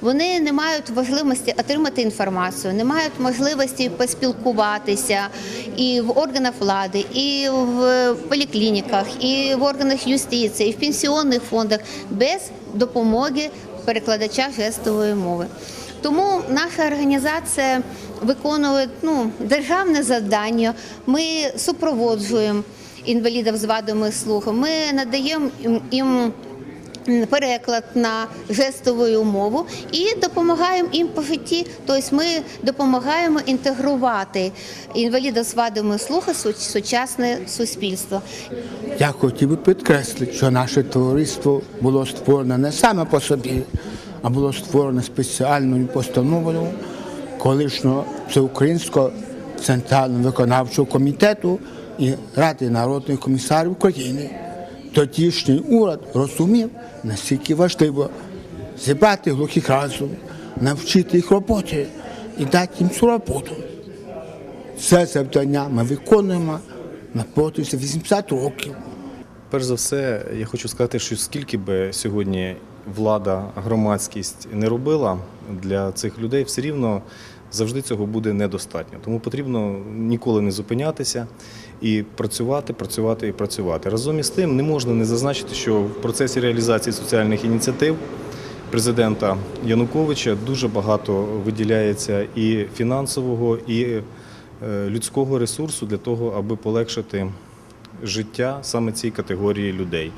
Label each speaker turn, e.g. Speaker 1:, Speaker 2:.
Speaker 1: Вони не мають можливості отримати інформацію, не мають можливості поспілкуватися і в органах влади, і в поліклініках, і в органах юстиції, і в пенсіонних фондах без допомоги перекладача жестової мови. Тому наша організація виконує ну, державне завдання. Ми супроводжуємо інвалідів з вадами слуху. Ми надаємо їм- переклад на жестову мову і допомагаємо їм по житті. Тобто ми допомагаємо інтегрувати інвалідів з вадами слуху в сучасне суспільство.
Speaker 2: Я хотів би підкреслити, що наше товариство було створене не саме по собі, а було створене спеціальною постановою колишнього всеукраїнського центрального виконавчого комітету і Ради народних комісарів України. Тодішній уряд розумів, наскільки важливо зібрати глухих разом, навчити їх роботі і дати їм цю роботу. Це завдання ми виконуємо на протязі 80 років.
Speaker 3: Перш за все, я хочу сказати, що скільки би сьогодні влада, громадськість не робила для цих людей, все рівно завжди цього буде недостатньо. Тому потрібно ніколи не зупинятися і працювати, працювати і працювати. Разом із тим не можна не зазначити, що в процесі реалізації соціальних ініціатив президента Януковича дуже багато виділяється і фінансового, і е, людського ресурсу для того, аби полегшити життя саме цій категорії людей.